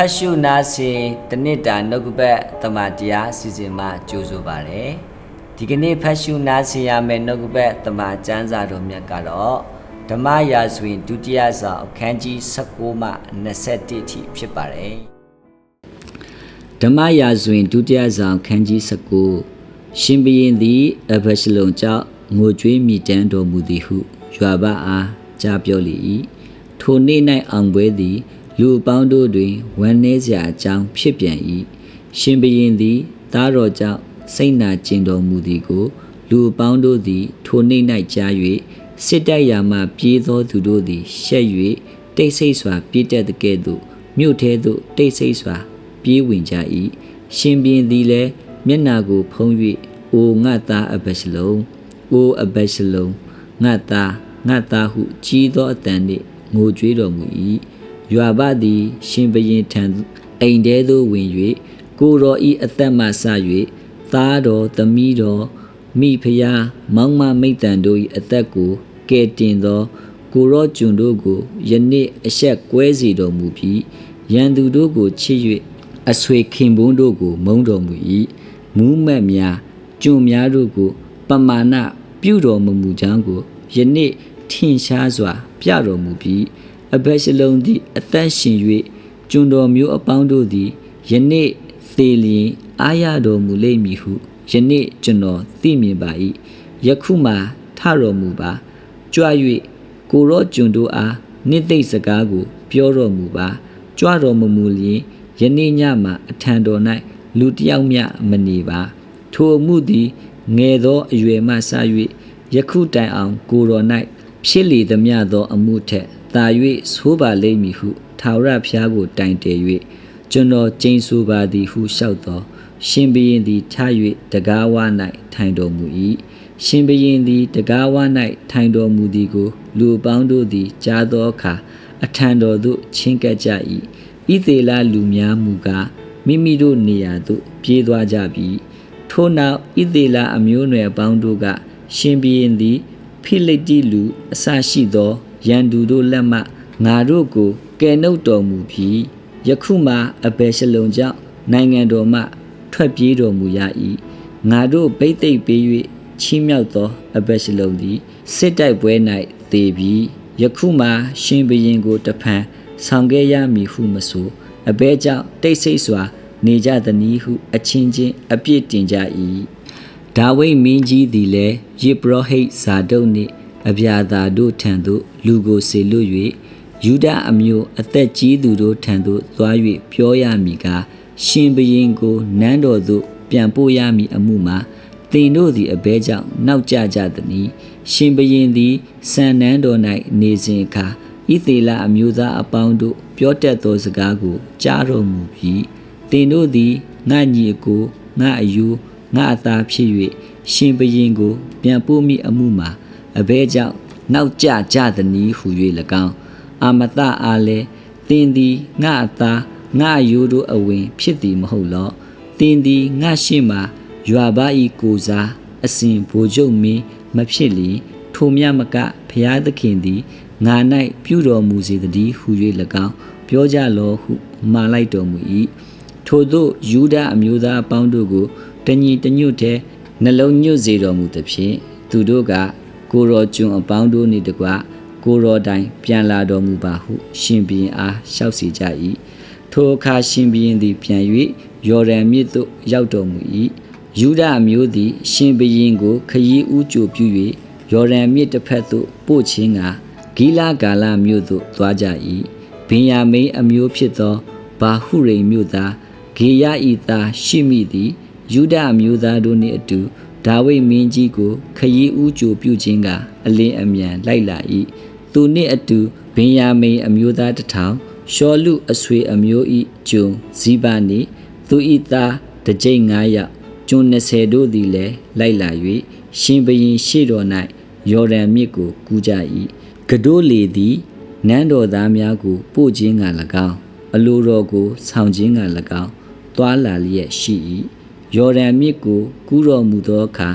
ဖတ်ရှုနာစဉ်တနစ်တာနှုတ်ကပတ်တမန်တရားအစီအစဉ်မှာကြိုဆိုပါရယ်ဒီကနေ့ဖတ်ရှုနာစဉ်ရမယ့်နှုတ်ကပတ်တမန်ကျမ်းစာတော်မြတ်ကတော့ဓမ္မရာဇဝင်ဒုတိယဆောင်အခန်းကြီး19မှ21ထိဖြစ်ပါတယ်ဓမ္မရာဇဝင်ဒုတိယဆောင်အခန်းကြီး19ရှင်ဘရင်သည်အဘရှလုံကြောင့်ငိုကြွေးမိတမ်းတော်မူသည်ဟုရွာဘအားကြားပြောလေ၏ထိုနေ့၌အောင်ပွဲသည် လူအပေါင်းတို့တွင်ဝမ်းနည်းစရာအကြောင်းဖြစ်ပြန်၏ရှင်ဘရင်သည်သားတော်ကြောင့်စိတ်နာကျင်တော်မူသည်ကို လူအပေါင်းတို့သည် ထိုနေ့၌ကြား၍စစ်တိုက်ရာမှပြေးသောသူတို့သည်ရှက်၍တိတ်ဆိတ်စွာပြေးတတ်တဲ့ကဲ့သို့မြို့ထဲသို့တိတ်ဆိတ်စွာ ပြေးဝင်ကြ၏ရှင်ဘရင်သည်လည်းမျက်နာကိုဖုံး၍အိုငါသားအဘရှလုံအိုအဘရှလုံငါသားငါသားဟုကြီးသောအတန်နှင့်ငိုကြွေးတော်မူ၏ ယွာဘသည် ရှင်ဘရင်ထံအိမ်ထဲသို့ဝင်၍ကိုတော်ဤအသက်မှဆ၍သားတော်သမီးတော်မိဖုရားမောင်မမိတ်တန်တို့၏အသက်ကိုကယ်တင်သော ကိုရောကျွန်တို့ကိုယနေ့အဆက်ကွဲစီတော်မူပြီးရန်သူတို့ကိုချစ်၍အဆွေခင်ပွန်းတို့ကို မုန်းတော်မူ၏မူးမက်များကျွန်များတို့ကို ပမာဏပြုတော်မမူကြောင်းကိုယနေ့ထင်ရှားစွာ ပြတော်မူပြီး အဘက်ရှလုံသည်အသက်ရှင်၍ကျွန်တော်မျိုးအပေါင်းတို့သည်ယနေ့သေလျင်အာရတော်မူလိမ့်မည်ဟုယနေ့ကျွန်တော်သိမြင်ပါ၏ယခုမှထတော်မူပါကြွ၍ကိုရောကျွန်တို့အားနှစ်သိမ့်စကားကို ပြောတော်မူပါကြွတော်မမူလျင်ယနေ့ညမှအထံတော်၌လူတစ်ယောက်မျှမနေပါ ထိုအမှုသည်ငယ်သောအရွယ်မှစ၍ယခုတိုင်အောင်ကိုတော်၌ဖြစ်လေသမျှသောအမှုထက် သာ၍ဆိုးပါလိမ့်မည်ဟုထာဝရဘုရားကိုတိုင်တည်၍ကျွန်တော်ကျိန်ဆိုပါသည်ဟုလျှောက်သောရှင်ဘရင်သည်ထ၍တကားဝ၌ထိုင်တော်မူ၏ရှင်ဘရင်သည်တကားဝ၌ထိုင်တော်မူသည်ကို လူအပေါင်းတို့သည်ကြားသောအခါအထံတော်သို့ချင်းကပ်ကြ၏ဣသေလလူများမူကားမိမိတို့နေရာသို့ ပြေးသွားကြပြီထို့နောက်ဣသေလအမျိုးအနွယ်အပေါင်းတို့က ရှင်ဘရင်သည် ဖိလိတ္တိလူအစရှိသော ရန်သူတို့လက်မှငါတို့ကိုကယ်နှုတ်တော်မူပြီးယခုမှအဘယ်ရှလုံကြောင့်နိုင်ငံတော်မှထွက်ပြေးတော်မူရ၏ငါတို့ဗိသိက်ပေး၍ချီးမြှောက်သောအဘယ်ရှလုံသည်စစ်တိုက်ပွဲ၌သေပြီးယခုမှရှင်ဘရင်ကိုတဖန်ဆောင်ခဲ့ရမည်ဟုမဆိုအဘဲကြောင့်တိတ်ဆိတ်စွာ နေကြသနည်းဟုအချင်းချင်းအပြစ်တင်ကြ၏ဒါဝိဒ်မင်းကြီးသည်လည်းယေဘရဟိတ်ဇာဒုတ်နှင့် အဗျာသာတို့ထံသို့လူကိုစေလွတ်၍ယူဒအမျိုးအသက်ကြီးသူတို့ထံသို့သွား၍ပြောရမည်ကားရှင်ဘရင်ကိုနန်းတော်သို့ပြန်ပို့ရမည်အမှုမှာသင်တို့သည်အဘဲကြောင့်နောက်ကျကြသည်။ရှင်ဘရင်သည်စံနန်းတော်၌နေစဉ်အခါဣသေလအမျိုးသားအပေါင်းတို့ပြောတတ်သောစကားကိုကြားတော်မူပြီးသင်တို့သည်ငါညီအကိုငါအယူငါအသားဖြစ်၍ရှင်ဘရင်ကိုပြန်ပို့မိအမှုမှာ အဘဲကြောင့်နောက်ကျကြသည်ဟု၍၎င်းအာမတအားလဲသင်သည်ငါအသားငါအယူတို့အဝင် ဖြစ်သည်မဟုတ်လောသင်သည်ငါရှေ့မှာရွာပါဤကိုစားအစဉ်ဘိုလ်ချုပ်မင်းမဖြစ်လီထိုမြမကဖျားသခင်သည်ငါ၌ပြုတော်မူစေတည်းဟု၍၎င်းပြောကြလောဟုမှားလိုက်တော်မူ၏ထို့သောယူဒအမျိုးသားအပေါင်းတို့ကိုတညီတညွတ်ထဲနှလုံးညွတ်စေတော်မူသဖြင့်သူတို့က ကိုရောကျွန်အပေါင်းတို့နှင့်တကွကိုရောတိုင်ပြန်လာတော်မူပါဟု ရှင်ဘုရင်အားလျှောက်စီကြ၏ထိုအခါရှင်ဘုရင်သည်ပြန်၍ယော်ဒန်မြစ်သို့ရောက်တော်မူ၏ယူဒအမျိုးသည် ရှင်ဘုရင်ကိုခရီးဦးကြိုပြု၍ယော်ဒန်မြစ်တစ်ဖက်သို့ပို့ခြင်းကဂီလာဂါလမြို့သို့သွားကြ၏ဗင်ယာမိန်အမျိုးဖြစ်သောဘာဟုရိမ်မြို့သားဂေယဤသားရှိမိသည်ယူဒအမျိုးသားတို့နှင့်အတူ ဒါဝိဒ်မင်းကြီးကိုခရီးဦးကြိုပြုခြင်းကအလင်းအမြန်လိုက်လာ၏သူနှင့်အတူဗင်ယာမိန်အမျိုးသားတစ်ထောင်ရှောလူအဆွေအမျိုးဤဂျုံဇီဘာနှင့်သူဤသားတကြိမ်9ယောက်ကျွန်း20တို့သည်လည်းလိုက်လာ၍ရှင်ဘရင်ရှေ့တော်၌ယော်ဒန်မြစ်ကိုကူးကြ၏ကဒိုးလေသည်နန်းတော်သားများကိုပို့ခြင်းက၎င်းအလိုတော်ကိုဆောင်ခြင်းက၎င်းသွားလာလျက်ရှိ၏ ယော်ဒန်မြစ်ကိုကူးတော်မူသောအခါ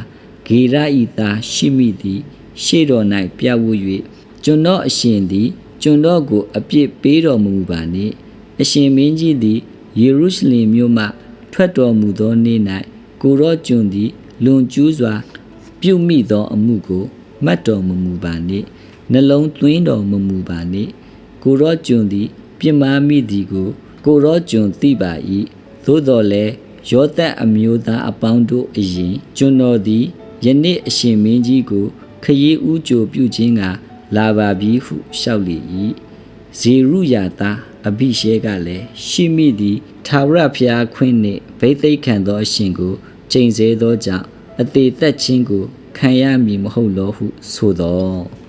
ဂေရဤသားရှိမိသည် ရှေ့တော်၌ပြဝတ်၍ကျွန်တော်အရှင်သည်ကျွန်တော်ကိုအပြစ်ပေးတော်မူပါနှင့်အရှင်မင်းကြီးသည်ယေရုရှလင်မြို့မှထွက်တော်မူသောနေ့၌ကိုရောကျွန်သည်လွန်ကျူးစွာ ပြုမိသောအမှုကိုမှတ်တော်မမူပါနှင့်နှလုံးသွင်းတော်မမူပါနှင့်ကိုရောကျွန်သည် ပြစ်မှားမိသည်ကို ကိုရောကျွန်သိပါ၏သို့တော်လည်း ယောသတ်အမျိုးသားအပေါင်းတို့အရင်ကျွန်တော်သည်ယနေ့အရှင်မင်းကြီးကိုခရီးဦးကြိုပြုခြင်းကလာပါပြီဟုလျှောက်လေ၏ဇေရုယာသားအဘိရှဲကလည်းရှိမိသည်ထာဝရဘုရားခွင့်နှင့်ဗိသိက်ခံသောအရှင်ကိုချိန်ဆသောကြောင့်အသေးသက်ခြင်းကိုခံရမည်မဟုတ်လောဟုဆိုသော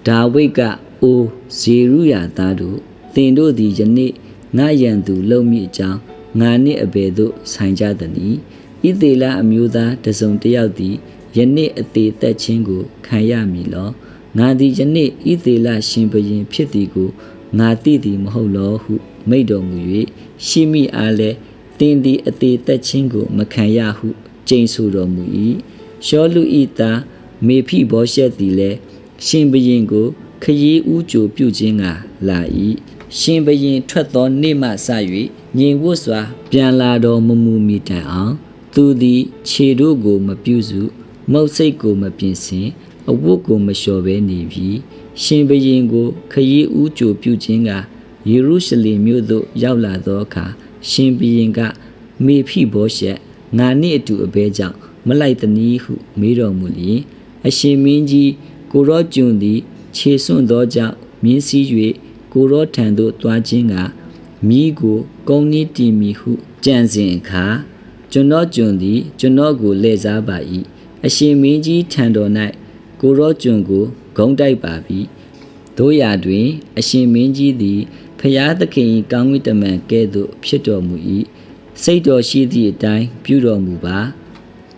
ဒါဝိဒ်ကအိုဇေရုယာသားတို့သင်တို့သည်ယနေ့ငါရန်သူလုံမိအကြောင်း ငါနှင့်အဘယ်သို့ဆိုင်ကြသနည်းဣသေလအမျိုးသားတစုံတစ်ယောက်သည်ယနေ့အသေးသက်ခြင်းကိုခံရမည်လောငါသည်ယနေ့ဣသေလရှင်ဘရင်ဖြစ်သည်ကိုငါသိသည်မဟုတ်လောဟု မိန့်တော်မူ၍ရှိမိအားလည်းတင်းသည်အသေးသက်ခြင်းကိုမခံရဟုကြိမ်ဆိုတော်မူ၏ရှောလူဤသားမေဖိဘောရှက်သည်လည်းရှင်ဘရင်ကိုခရီးဦးကြိုပြုခြင်းကလာ၏ရှင်ဘရင်ထွက်သောနေ့မှစ၍ ငြိမ်ဝတ်စွာ ပြန်လာတော်မမူမီတိုင်အောင် သူသည်ခြေတို့ကိုမပြုစုမုတ်စိတ်ကိုမပြင်ဆင်အဝတ်ကိုမလျှော်ဘဲနေပြီရှင်ဘရင်ကိုခရီးဦးကြိုပြုခြင်းကယေရုရှလင်မြို့သို့ရောက်လာသောအခါရှင်ဘရင်က မေဖိဘောရှက်ငါနှင့်အတူအဘဲကြောင့်မလိုက်သနည်းဟု မေးတော်မူလျင်အရှင်မင်းကြီးကိုရောကျွန်သည် ခြေစွန့်သောကြောင့်မြင်းစည်း၍ကိုရောထံသို့တွားခြင်းက မိကိုကုန်းနီးတီမီဟုကြံစဉ်အခါကျွန်တော်ကျွန်သည် ကျွန်တော်ကိုလှည့်စားပါ၏အရှင်မင်းကြီးထံတော်၌ကိုရောကျွန်ကိုဂုံးတိုက်ပါပြီတို့ရာတွင် အရှင်မင်းကြီးသည်ဖျားသခင်၏ကောင်းကင်တမန်ကဲ့သို့ဖြစ်တော်မူ၏စိတ်တော်ရှိသည့်အတိုင်းပြုတော်မူပါ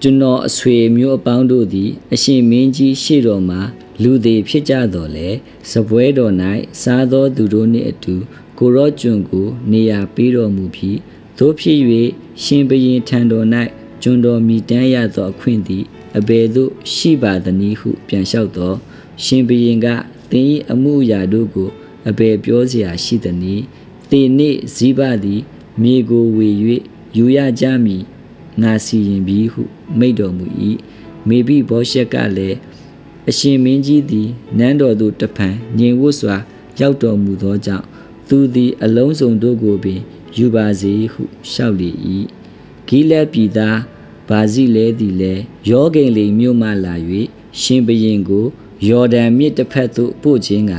ကျွန်တော်အဆွေမျိုးအပေါင်းတို့သည် အရှင်မင်းကြီးရှေ့တော်မှာလူသေးဖြစ်ကြတော်လဲစပွဲတော်၌စားသောသူတို့နှင့်အတူ ကိုရောကျွန်ကိုနေရာပေးတော်မူပြီးသို့ဖြစ်၍ရှင်ဘရင်ထံတော်၌ကျွန်တော်မိတမ်းရသောအခွင့်သည်အဘယ်သို့ရှိပါသနည်းဟု ပြန်လျှောက်တော်ရှင်ဘရင်ကသင်၏အမှုအရာတို့ကိုအဘယ်ပြောเสียရှိသနည်းသင်နှင့်ဇိဘသည်မြေကိုဝေ၍ယူရကြမည်ငါစီရင်ပြီးဟုမိန့်တော်မူ၏မေဘိဘောရှက်ကလည်းအရှင်မင်းကြီးသည်နန်းတော်သို့တဖန်ငြိမ်ဝတ်စွာ ရောက်တော်မူသောကြောင့် သူသည်အလုံးစုံတို့ကိုပင်ယူပါစေဟုလျှောက်လေ၏ဂိလက်ပြည်သားဘာဇိလဲသည်လည်းယောဂိန်လိမ်မြို့မှလာ၍ရှင်ဘရင်ကိုယော်ဒန်မြစ်တစ်ဖက်သို့ပို့ခြင်းက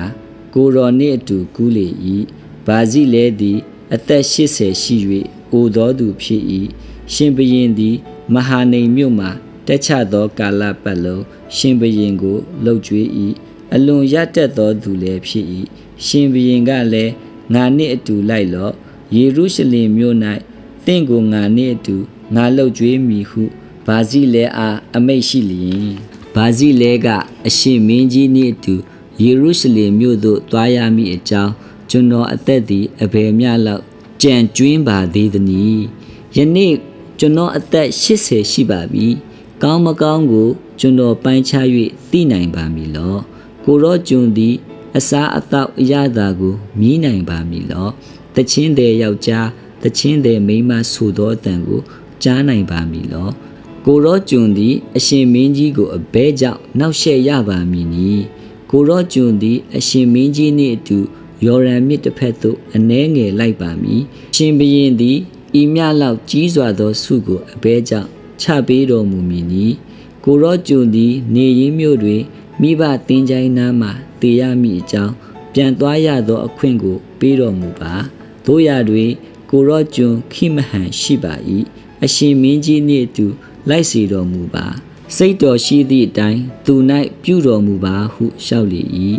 ကိုရော်နှင့်အတူကူးလေ၏ဘာဇိလဲသည်အသက်80ရှိ၍အိုသောသူဖြစ်၏ရှင်ဘရင်သည် မဟာနေမြို့မှတက်ချသောကာလပတ်လုံးရှင်ဘရင်ကိုလှုပ်ကြွေး၏အလွန်ရတတ်သောသူလည်းဖြစ်၏ရှင်ဘရင်ကလည်း ငါနှင့်အတူလိုက်လော့ယေရုရှလင်မြို့၌တင့်ကိုငါနှင့်အတူငါလှုပ်ကြွေးမည်ဟုဘာဇိလဲအားအမိတ်ရှိလျင်ဘာဇိလဲကအရှင်မင်းကြီးနှင့်အတူယေရုရှလင်မြို့သို့သွားရမည်အကြောင်းကျွန်တော်အသက်သည်အဘယ်မျှလောက်ကြံကျွင်းပါသေးသနည်းယနေ့ကျွန်တော်အသက်80ရှိပါပြီကောင်းမကောင်းကို ကျွန်တော်ပိုင်းခြား၍သိနိုင်ပါမည်လောကိုရောကျွန်သည် အစားအသောက်အရသာကိုမြည်နိုင်ပါမည်လောတချင်းတဲ့ယောက်ျားတချင်းတဲ့မိန်းမဆိုသောအတန်ကိုကြားနိုင်ပါမည်လောကိုရောကျွန်သည်အရှင်မင်းကြီးကိုအဘဲကြောင့်နောက်ရှက်ရပါမည်နီကိုရောကျွန်သည်အရှင်မင်းကြီးနှင့်အတူယော်ရန်မြစ်တစ်ဖက်သို့အနှဲငယ်လိုက်ပါမည်ရှင်ဘရင်သည်ဤမြလောက်ကြီးစွာသောဆုကိုအဘဲကြောင့်ချပေးတော်မူမည်နီကိုရောကျွန်သည် နေရင်းမြို့တွင် မိဘတင်းချိုင်းနားမှတည်ရမည်အကြောင်းပြန်သွားရသောအခွင့်ကို ပေးတော်မူပါတို့ရတွင်ကိုရောကျွန်ခိမဟန်ရှိပါ၏အရှင်မင်းကြီးနှင့်အတူလိုက်စီတော်မူပါစိတ်တော်ရှိသည့်အတိုင်းသူ၌ပြုတော်မူပါဟုလျှောက်လေ၏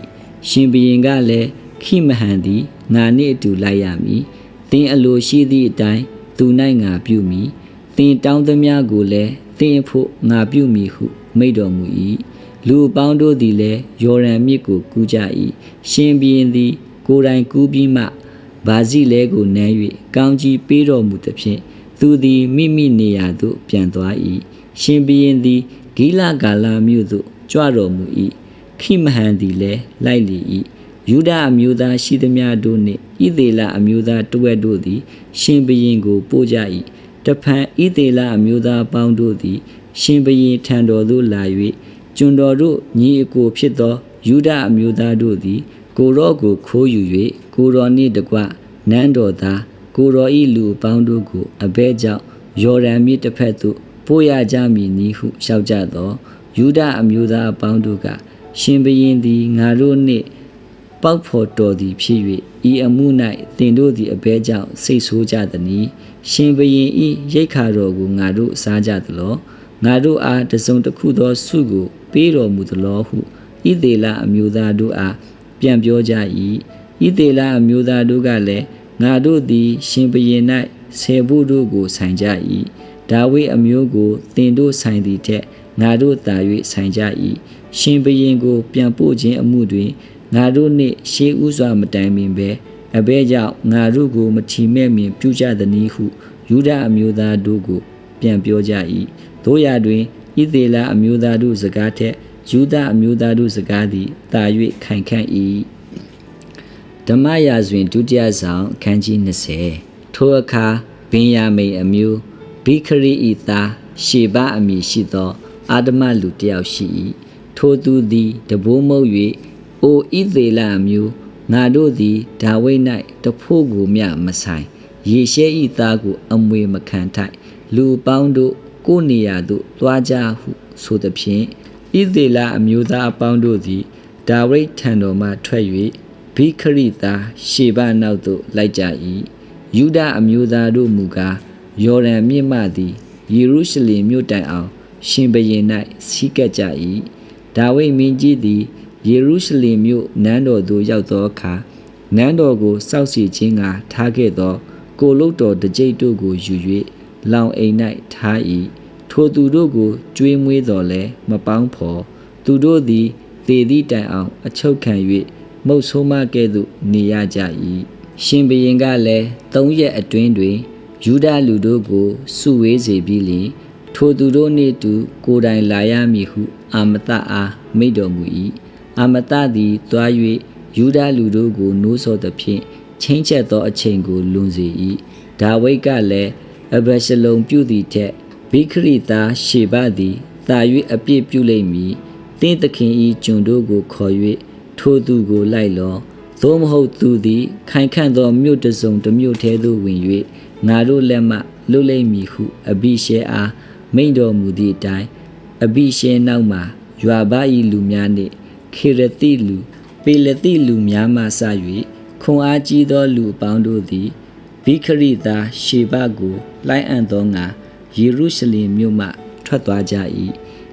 ရှင်ဘရင်ကလည်းခိမဟန်သည်ငါနှင့်အတူလိုက်ရမည်သင်အလိုရှိသည့်အတိုင်းသူ၌ငါပြုမည်သင်တောင်းသမျှကိုလည်းသင်ဖို့ငါပြုမည်ဟုမိန့်တော်မူ၏ လူအပေါင်းတို့သည်လည်းယော်ရန်မြစ်ကိုကူးကြ၏ရှင်ဘရင်သည် ကိုယ်တိုင်ကူးပြီးမှဗာဇိလဲကိုနမ်း၍ကောင်းကြီးပေးတော်မူသဖြင့်သူသည်မိမိနေရာသို့ပြန်သွား၏ရှင်ဘရင်သည်ဂိလဂါလာမြို့သို့ကြွတော်မူ၏ခိမဟန်သည်လည်းလိုက်လေ၏ယူဒအမျိုးသားရှိသမျှတို့နှင့်ဣသေလအမျိုးသားတဝက်တို့သည် ရှင်ဘရင်ကိုပို့ကြ၏တဖန်ဣသေလအမျိုးသားပေါင်းတို့သည် ရှင်ဘရင်ထံတော်သို့လာ၍ ကျွန်တော်တို့ညီအကိုဖြစ်သောယူဒအမျိုးသားတို့သည် ကိုရော့ကိုခိုးယူ၍ကိုရော်နှင့်တကွနန်းတော်သားကိုရော်ဤလူအပေါင်းတို့ကိုအဘဲကြောင့်ယော်ဒန်မြစ်တစ်ဖက်သို့ပို့ရကြမည်နည်းဟုလျှောက်ကြသောယူဒအမျိုးသားအပေါင်းတို့ကရှင်ဘရင်သည်ငါတို့နှင့်ပေါက်ဖော်တော်သည်ဖြစ်၍ဤအမှု၌သင်တို့သည်အဘဲကြောင့်စိတ်ဆိုးကြသည်။ရှင်ဘရင်ဤရိတ်ခါတော်ကိုငါတို့စားကြသလော။ငါတို့အားတစုံတစ်ခုသောဆုကို ပေးတော်မူသလောဟုဣသေလအမျိုးသားတို့အားပြန်ပြောကြ၏။ဣသေလအမျိုးသားတို့ကလည်းငါတို့သည် ရှင်ဘရင်၌ဆေဖို့တို့ကိုဆိုင်ကြ၏။ဒါဝိအမျိုးကိုသင်တို့ဆိုင်သည်ထက်ငါတို့သာ၍ဆိုင်ကြ၏။ရှင်ဘရင်ကို ပြန်ပို့ခြင်းအမှုတွင်ငါတို့နှင့်ရှေးဥစွာမတိုင်ပင်ပဲအဘဲကြောင့်ငါတို့ကိုမထီမဲ့မြင်ပြုကြသည်နည်းဟုယူဒအမျိုးသားတို့ကို ပြန်ပြောကြ၏တို့ရတွင် ဣသေလအမျိုးသားတို့စကားထက်ယူဒအမျိုးသားတို့စကားသည်တာ၍ခိုင်ခန့်၏ဓမ္မရာဇဝင်ဒုတိယဆောင်အခန်းကြီး20ထိုအခါဗင်ယာမိန်အမျိုးဘိခရီဤသားရှေဘအမည်ရှိသောအာဒမလူတစ်ယောက်ရှိ၏ထိုသူသည်တဘိုးမုတ်၍အိုဣသေလအမျိုးငါတို့သည်ဒါဝိဒ်၌တဖို့ကိုမျှမဆိုင်ယေရှဲဤသားကို အမွေမခံထိုက်လူပေါင်းတို့ ကိုယ်နေရာသို့သွားကြဟုဆိုသည်ဖြင့်ဣသေလအမျိုးသားအပေါင်းတို့သည်ဒါဝိဒ်ထံတော်မှထွက်၍ဘိခရိသားရှေဘနောက်သို့လိုက်ကြ၏ယူဒအမျိုးသားတို့မူကားယော်ဒန်မြစ်မှသည်ယေရုရှလင်မြို့တိုင်အောင်ရှင်ဘရင်၌စီးကပ်ကြ၏ဒါဝိဒ်မင်းကြီးသည်ယေရုရှလင်မြို့နန်းတော်သို့ရောက်သောအခါနန်းတော်ကိုစောက်စီခြင်းကထားခဲ့သော ကိုလုတ်တော်တကြိတ်တို့ကိုယူ၍လောင်အိမ်၌ထား၏ ထိုသူတို့ကိုကြွေးမွေးတော်လဲမပေါင်းဖော်သူတို့သည်သေသည့်တိုင်အောင်အချုပ်ခံ၍မုတ်ဆိုးမကဲ့သို့နေရကြ၏ရှင်ဘရင်ကလည်းသုံးရက်အတွင်းတွင်ယူဒလူတို့ကိုစုဝေးစေပြီးလျှင်ထိုသူတို့နှင့်တူကိုယ်တိုင်လာရမည်ဟုအာမတအားမိန့်တော်မူ၏အာမတသည်သွား၍ယူဒလူတို့ကိုနိုးဆော်သဖြင့်ချင်းချက်သောအချိန်ကိုလွန်စေ၏ဒါဝိဒ်ကလည်းအဘရှလုံပြုသည်ထက် ဘိခရိသားရှေဘသည်သာ၍အပြစ်ပြုလိမ့်မည်တင်းသခင်ဤကျွန်တို့ကိုခေါ်၍ထိုသူကိုလိုက်လောသို့မဟုတ်သူသည်ခိုင်ခန့်သောမြို့တစ်စုံတစ်မြို့ထဲသို့ဝင်၍ငါတို့လက်မှလွတ်လိမ့်မည်ဟုအဘိရှဲအားမိန့်တော်မူသည့်အတိုင်းအဘိရှဲနောက်မှာယွာဘ၏လူများနှင့်ခေရတိလူပေလတိလူများမှစ၍ခွန်အားကြီးသောလူအပေါင်းတို့သည်ဘိခရိသားရှေဘကိုလိုက်အံ့သောငါ ယေရုရှလင်မြို့မှထွက်သွားကြ၏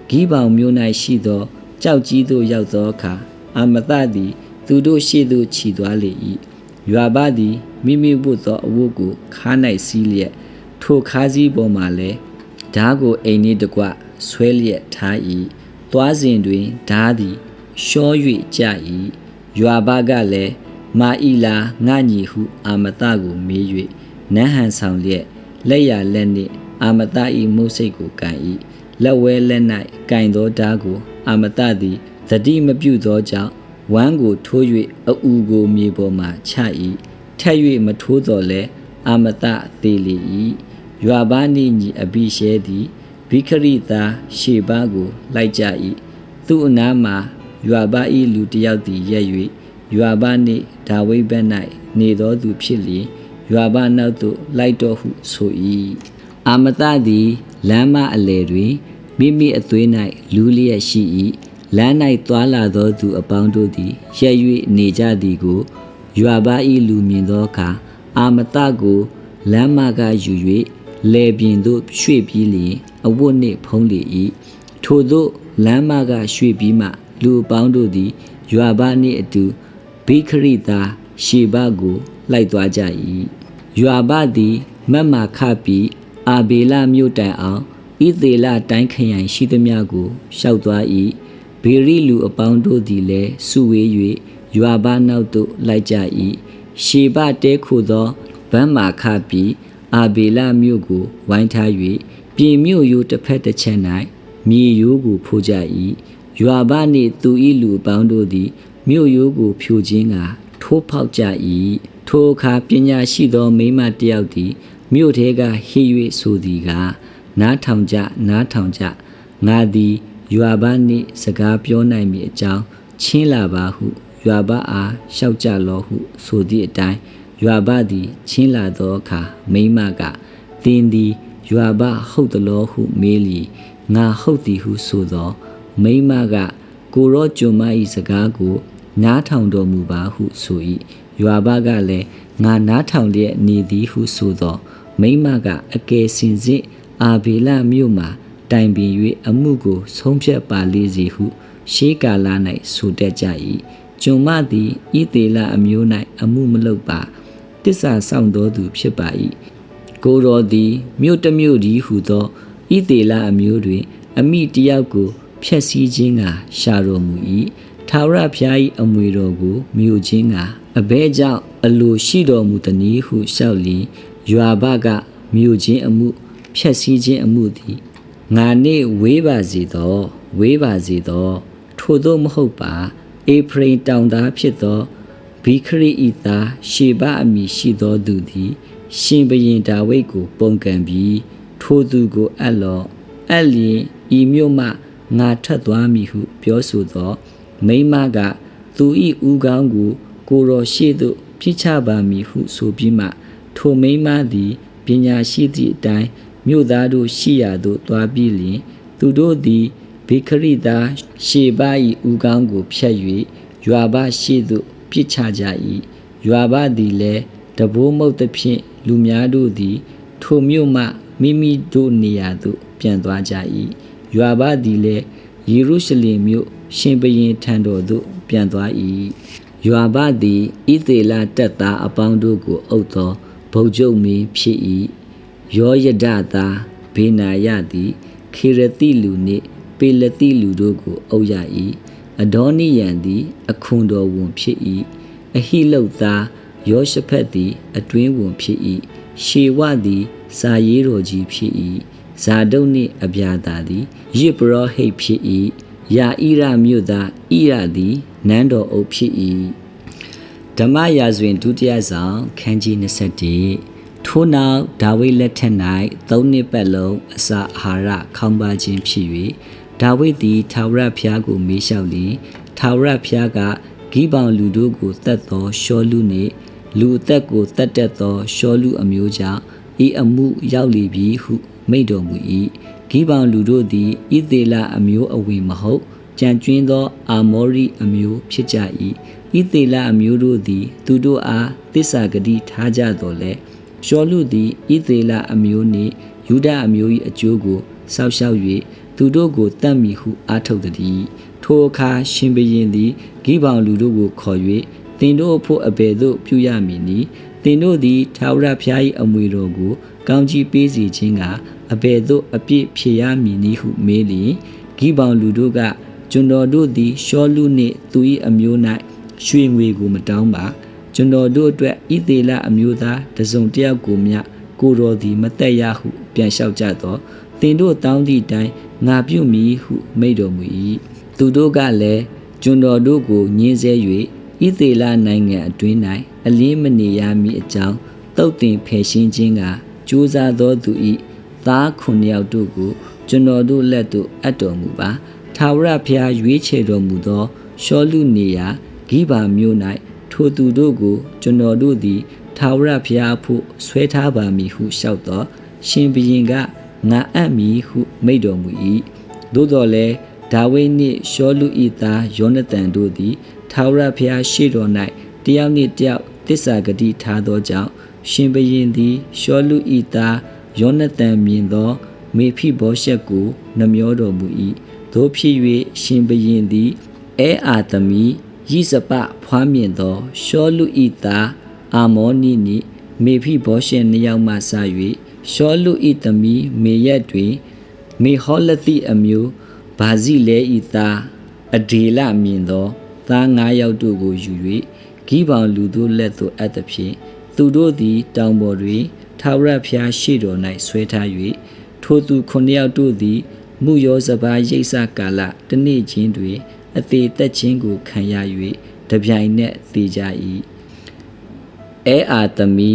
ဂိဘောင်မြို့၌ရှိသောကြောက်ကြီးသို့ရောက်သောအခါအာမသသည် သူတို့ရှေ့သို့ခြီသွားလေ၏ယွာဘသည်မိမိဝတ်သောအဝတ်ကိုခါး၌စီးလျက်ထိုခါးစည်းပေါ်မှလည်းဓားကိုအိမ်နှင့်တကွဆွဲလျက်ထား၏သွားစဉ်တွင်ဓားသည်ရှော၍ကြ၏ယွာဘကလည်းမာအီလာငါညီဟု အာမတကိုမေး၍နန်းဟန်ဆောင်လျက်လက်ရလက်နှင့် အာမတ၏မုတ်စိတ်ကိုကန်၏လက်ဝဲလက်၌ကင်သောဓားကိုအာမတသည်သတိမပြုသောကြောင့်ဝမ်းကိုထိုး၍အူကိုမြေပေါ်မှချ၏ထက်၍မထိုးတော်လဲအာမတသေးလေ၏ယွာဘာနိညီအဘိရှဲသည်ဘိခရိသားရှေဘကိုလိုက်ကြ၏သူ့အနားမှာယွာဘ၏လူတစ်ယောက်သည်ရက်၍ယွာဘနှင့်ဒါဝိဒ်ဘက်၌နေသောသူဖြစ်လျင်ယွာဘနောက်သို့လိုက်တော်ဟုဆို၏ အာမတသည်လမ်းမအလယ်တွင်မိမိအသွေး၌လူလျက်ရှိ၏လမ်း၌သွာလာသောသူအပေါင်းတို့သည်ရက်၍နေကြသည်ကိုယွာဘ၏လူမြင်သောအခါအာမတကိုလမ်းမကယူ၍လေပြင်သို့ရွှေ့ပြီးလျင်အဝတ်နှင့်ဖုံးလေ၏ထို့သောလမ်းမကရွှေ့ပြီးမှလူအပေါင်းတို့သည်ယွာဘနှင့်အတူဘိခရိသားရှေဘကိုလိုက်သွားကြ၏ယွာဘသည်မတ်မာခပြီး အာဘေလမြို့တိုင်အောင်ဣသေလတိုင်းခရိုင်ရှိသမျှကိုရှောက်သွား၏ဘေရိလူအပေါင်းတို့သည်လည်းစုဝေး၍ယွာဘနောက်သို့လိုက်ကြ၏ရှေဘတဲခုသောဗမ်းမာခပြီးအာဘေလမြို့ကိုဝိုင်းထား၍ပြင်မြို့ရိုးတစ်ဖက်တစ်ချက်၌မြေရိုးကိုဖိုးကြ၏ယွာဘနှင့်သူ၏လူအပေါင်းတို့သည်မြို့ရိုးကိုဖြိုခြင်းကထိုးဖောက်ကြ၏ထိုအခါပညာရှိသောမိန်းမတစ်ယောက်သည် မြို့ထဲကဟေ့၍ဆိုသည်ကနားထောင်ကြနားထောင်ကြငါသည်ယွာဘနှင့်စကားပြောနိုင်မည်အကြောင်းချင်းလာပါဟုယွာဘအားလျှောက်ကြလောဟု ဆိုသည့်အတိုင်းယွာဘသည်ချင်းလာသောအခါမိန်းမကသင်သည်ယွာဘဟုတ်သလောဟုမေးလီငါဟုတ်သည်ဟုဆိုသောမိန်းမကကိုရောကျွန်မ၏စကားကိုနားထောင်တော်မူပါဟုဆို၏ ယွာဘကလည်းငါနားထောင်လျက်နေသည်ဟုဆိုသောမိန်းမကအကယ်စင်စစ်အာဘေလမြို့မှာတိုင်ပင်၍အမှုကိုဆုံးဖြတ်ပါလေစီဟု ရှေးကာလ၌ဆိုတတ်ကြ၏ကျွန်မသည်ဤသေးလအမျိုး၌အမှုမလုပ်ပါတစ္ဆာဆောင်တော်သူဖြစ်ပါ၏ကိုတော်သည်မြို့တစ်မြို့ဒီဟုသောဤသေးလအမျိုးတွင် အမိတယောက်ကိုဖျက်ဆီးခြင်းကရှာတော်မူ၏ ထာဝရဘုရား၏အမွေတော်ကိုမြို့ခြင်းကအဘဲကြောင့်အလိုရှိတော်မူသည်နည်းဟုလျှောက်လျင်ယွာဘကမြို့ခြင်းအမှုဖျက်ဆီးခြင်းအမှုသည်ငါနှင့်ဝေးပါစေသောဝေးပါစေသောထို့သောမဟုတ်ပါအေဖရိမ်တောင်သားဖြစ်သောဘီခရိဤသားရှေဘအမည်ရှိသောသူသည် ရှင်ဘရင်ဒါဝိဒ်ကိုပုန်ကန်ပြီးထိုသူကိုအပ်လော့အပ်လျင်ဤမြို့မှငါထပ်သွားမည်ဟုပြောဆိုသော မိန်းမကသူဤဥကောင်းကို ကိုတော်ရှိသို့ပြစ်ချပါမည်ဟုဆိုပြီးမှ ထိုမိန်းမသည်ပညာရှိသည့်အတိုင်းမြို့သားတို့ရှိရာသို့သွားပြီးလျှင်သူတို့သည်ဘေခရိသားရှေဘ၏ဥကောင်းကိုဖျက်၍ယွာဘရှိသို့ပြစ်ချကြ၏ယွာဘသည်လည်းတဘိုးမုတ်သဖြင့်လူများတို့သည် ထိုမြို့မှမိမိတို့နေရာသို့ပြန်သွားကြ၏ယွာဘသည်လည်း ယေရုရှလင်မြို့ရှင်ဘရင်ထံတော်သို့ပြန်သွား၏ယွာဘသည်ဣသေလတက်သားအပေါင်းတို့ကိုအုပ်သောဗုလ်ချုပ်မင်းဖြစ်၏ယောယဒသားဘေနာယသည်ခေရတိလူနှင့်ပေလတိလူတို့ကိုအုပ်ရ၏အဒေါနိယံသည် အခွန်တော်ဝန်ဖြစ်၏အဟိလုတ်သားယောရှဖက်သည် အတွင်းဝန်ဖြစ်၏ရှေဝသည်စာရေးတော်ကြီးဖြစ်၏ ဇာဒုတ်နှင့်အဗျာသာသည်ယစ်ပရောဟိတ်ဖြစ်၏ယာဣရမြို့သားဣရသည်နန်းတော်အုပ်ဖြစ်၏ဓမ္မရာဇဝင်ဒုတိယဆောင်ခန်းကြီး21ထို့နောက်ဒါဝိဒ်လက်ထက်၌သုံးနှစ်ပတ်လုံးအစာအာဟာရခေါင်းပါခြင်းဖြစ်၍ဒါဝိဒ်သည်ထာဝရဘုရားကိုမေးလျှောက်လျင်ထာဝရဘုရားကဂိဗောင်လူတို့ကိုတတ်သောရှောလူနှင့်လူအသက်ကိုတတ်တတ်သောရှောလူအမျိုးကြောင့်ဤအမှုရောက်လီပြီဟု မိန့်တော်မူ၏ဂိဗောင်လူတို့သည်ဣသေလအမျိုးအဝင်မဟုတ်ကြံကျွင်းသော အာမောရိအမျိုးဖြစ်ကြ၏ဣသေလအမျိုးတို့သည် သူတို့အားတစ္ဆာဂတိထားကြတော်လဲရှောလူသည်ဣသေလအမျိုးနှင့်ယူဒအမျိုး၏အကျိုးကိုစောက်ရှောက်၍သူတို့ကိုတတ်မိဟုအားထုတ်သည်ထိုအခါရှင်ဘရင်သည်ဂိဗောင်လူတို့ကိုခေါ်၍သင်တို့ဖို့အဘယ်သို့ပြုရမည်နည်း သင်တို့သည်ထာဝရဘုရား၏အမွေတော်ကို ကောင်းကြီးပေးစီခြင်းကအဘယ်သို့အပြစ်ဖြေရမည်နည်းဟုမေးလျင်ဂိဗောင်လူတို့ကကျွန်တော်တို့သည်ရှောလူနှင့်သူ၏အမျိုး၌ရွှေငွေကိုမတောင်းပါကျွန်တော်တို့အတွက်ဣသေလအမျိုးသားတစုံတယောက်ကိုမျှကိုတော်သည်မတက်ရဟု ပြန်လျှောက်ကြသောသင်တို့တောင်းသည့်တိုင်ငါပြုမည်ဟုမိန့်တော်မူ၏သူတို့ကလည်းကျွန်တော်တို့ကိုညင်းဆဲ၍ ဣသေလနိုင်ငံအတွင်း၌အလင်းမနေရမည်အကြောင်းတုတ်တင်ဖယ်ရှင်းခြင်းကကြိုးစားသောသူ၏သားခုနှစ်ယောက်တို့ကိုကျွန်တော်တို့လက်သို့အပ်တော်မူပါထာဝရဘုရားရွေးချယ်တော်မူသောရှောလူနေရာဂိဗာမြို့၌ထိုသူတို့ကိုကျွန်တော်တို့သည်ထာဝရဘုရားဖို့ဆွဲထားပါမည်ဟုလျှောက်သော ရှင်ဘုရင်ကငါအံ့မည်ဟုမိန့်တော်မူ၏သို့တော်လည်းဒါဝိဒ်နှင့်ရှောလူ၏သားယောနသန်တို့သည် ထာဝရဘုရားရှေ့တော်၌တယောက်နှင့်တယောက်တစ္ဆာဂတိထားသောကြောင့်ရှင်ဘုရင်သည်ရှောလူ၏သားယောနသန်မြင်သော မေဖိဘောရှက်ကိုနှမျောတော်မူ၏သို့ဖြစ်၍ရှင်ဘုရင်သည်အဲအာသမီရိစပဖွားမြင်သောရှောလူဤသားအာမောနိနိမေဖိဘောရှေနှစ်ယောက်မှစ၍ရှောလူဤသမီးမေရက်တွင် မေဟောလတိအမျိုးဘာဇိလဲဤသားအဒေလမြင်သော သား၅ယောက်တို့ကိုယူ၍ဂိဘောင်လူတို့လက်သို့အပ်သဖြင့်သူတို့သည်တောင်ပေါ်တွင်ထာဝရဘုရားရှေ့တော်၌ဆွဲထား၍ထိုသူခုနှစ်ယောက်တို့သည်မုယောစပါရိတ်စကာလတနေ့ချင်းတွင်အသေးသက်ခြင်းကိုခံရ၍တပြိုင်နက်သိကြ၏အဲအာသမီ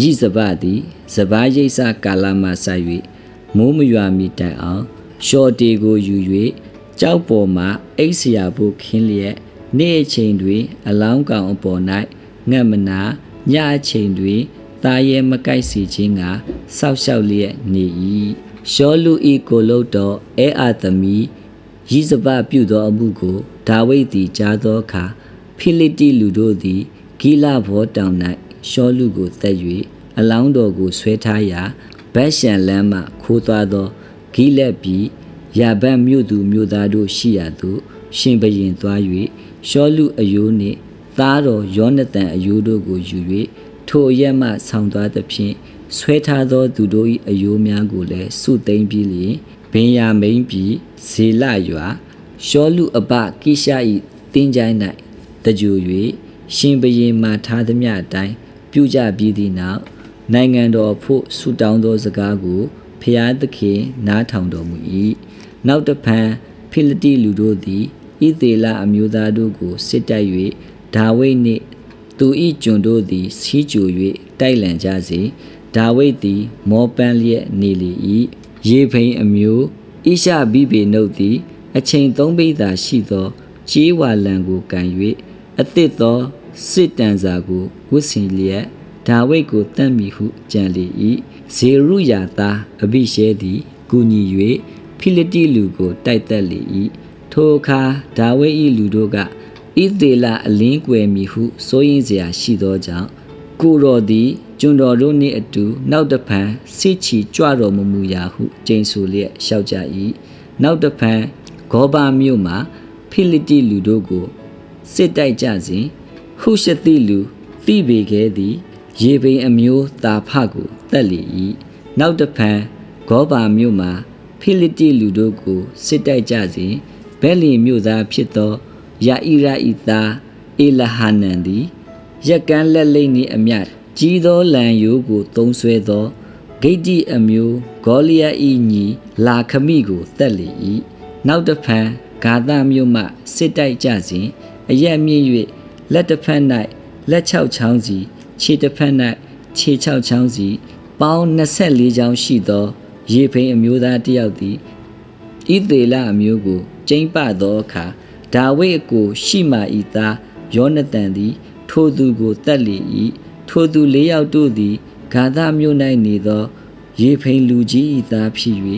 ရိစပသည်စပားရိတ်စကာလမှဆက်၍မိုးမရွာမီတိုင်အောင်ရှော့တေကိုယူ၍ ကြောက်ပေါ်မှအိတ်စရာဖို့ခင်းလျက်နေ့အချိန်တွင် အလောင်းကောင်အပေါ်၌ငတ်မနာညအချိန်တွင်ตาရဲမကိုက်စီခြင်းကစောက်ရှောက်လျက်နေ၏ရှောလူဤကိုလုတ်တော်အဲအာသမီရိစပပြုသောအမှုကိုဒါဝိဒ်သည်ကြားသောအခါဖိလိတိလူတို့သည်ဂိလဘောတောင်၌ရှောလူကိုသက်၍အလောင်းတော်ကိုဆွဲထားရာဗက်ရှန်လမ်းမှခိုးသွားသောဂိလက်ပြည် ယာဘတ်မြို့သူမြို့သားတို့ရှိရာသို့ရှင်ဘရင်သွား၍ရှောလူအယိုးနှင့်သားတော်ယောနသန်အယိုးတို့ကိုယူ၍ထိုအရက်မှဆောင်းသွားသဖြင့်ဆွဲထားသောသူတို့၏အယိုးများကိုလည်းစုသိမ့်ပြီးလျင်ဘင်ယာမိန်ပြည်ဇေလရွာရှောလူအပကိရှာ၏တင်းကြိုင်း၌တကြူ၍ရှင်ဘရင်မှထားသည်မြအတိုင်းပြုကြပြီးသည့်နောက်နိုင်ငံတော်ဖို့ဆုတောင်းသောစကားကိုဖျားသခင်နားထောင်တော်မူ၏ နောက်တဖန်ဖိလိတိလူတို့သည်ဣသေလအမျိုးသားတို့ကိုစစ်တိုက်၍ဒါဝိဒ်နှင့်သူဤကျွန်တို့သည်စီးကြို၍တိုက်လန်ကြစေဒါဝိဒ်သည် မောပန်းလျက်နေလေ၏ရေဖိန်အမျိုးဣရှဘိဘေနုတ်သည် အချိန်သုံးပိသာရှိသောခြေဝါလံကိုကန်၍အသစ်သောစစ်တန်စာကိုဝတ်ဆင်လျက်ဒါဝိဒ်ကိုတတ်မိဟုကြံလေ၏ဇေရုယာသားအဘိရှဲသည်ကူညီ၍ ဖိလိတိလူကိုတိုက်သက်လေ၏ထိုအခါဒါဝိဒ်၏လူတို့ကဣသေလအလင်းကွယ်မီဟုစိုးရင်စရာရှိသောကြောင့်ကိုတော်သည်ကျွန်တော်တို့နှင့်အတူနောက်တဖန်စစ်ချီကြွတော်မမူရာဟုကျိန်ဆိုလျက်လျှောက်ကြ၏နောက်တဖန်ဂောဘာမြို့မှာဖိလိတိလူတို့ကိုစစ်တိုက်ကြစဉ်ဟုရှတိလူတိဘေခဲသည်ရေပိန်အမျိုးတာဖကိုတက်လေ၏နောက်တဖန်ဂောဘာမြို့မှာ ဖိလိတိလူတို့ကိုစစ်တိုက်ကြစဉ်ဘဲလီမြို့သားဖြစ်သောယာဣရာဤသားအေလဟာနန်သည်ရက်ကန်းလက်လိမ့်နှင့်အမျှကြီးသောလံယိုးကိုသုံးဆွဲသောဂိတ္တိအမျိုးဂေါလိယဤညီလာခမိကိုတက်လေ၏နောက်တစ်ဖန်ဂါသမြို့မှစစ်တိုက်ကြစဉ်အရက်မြင့်၍လက်တစ်ဖက်၌လက်၆ချောင်းစီခြေတစ်ဖက်၌ခြေ၆ချောင်းစီပေါင်း24ချောင်းရှိသော ရေဖိန်အမျိုးသားတစ်ယောက်သည်ဣသေလအမျိုးကိုကျိမ့်ပသောအခါဒါဝိဒ်အကို ရှိမာဤသားယောနသန်သည် ထိုသူကိုတတ်လေ၏ထိုသူ၄ယောက်တို့သည်ဂါသမြို့၌နေသော ရေဖိန်လူကြီးဤသားဖြစ်၍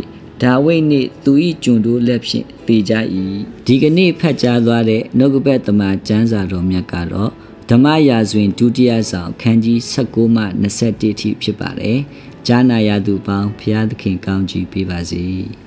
ဒါဝိဒ်နှင့်သူ၏ကျွန်တို့လက်ဖြင့်တည်ကြ၏ဒီကနေ့ဖတ်ကြားသွားတဲ့နှုတ်ကပတ်တမန်ကျမ်းစာတော်မြတ်ကတော့ဓမ္မရာဇဝင်ဒုတိယဆောင်ခန်းကြီး16မှ21အထိဖြစ်ပါတယ်။ ဂျာနာယာသူပေါင်းဖျားသခင်ကောင်းကြီးပေးပါစေ။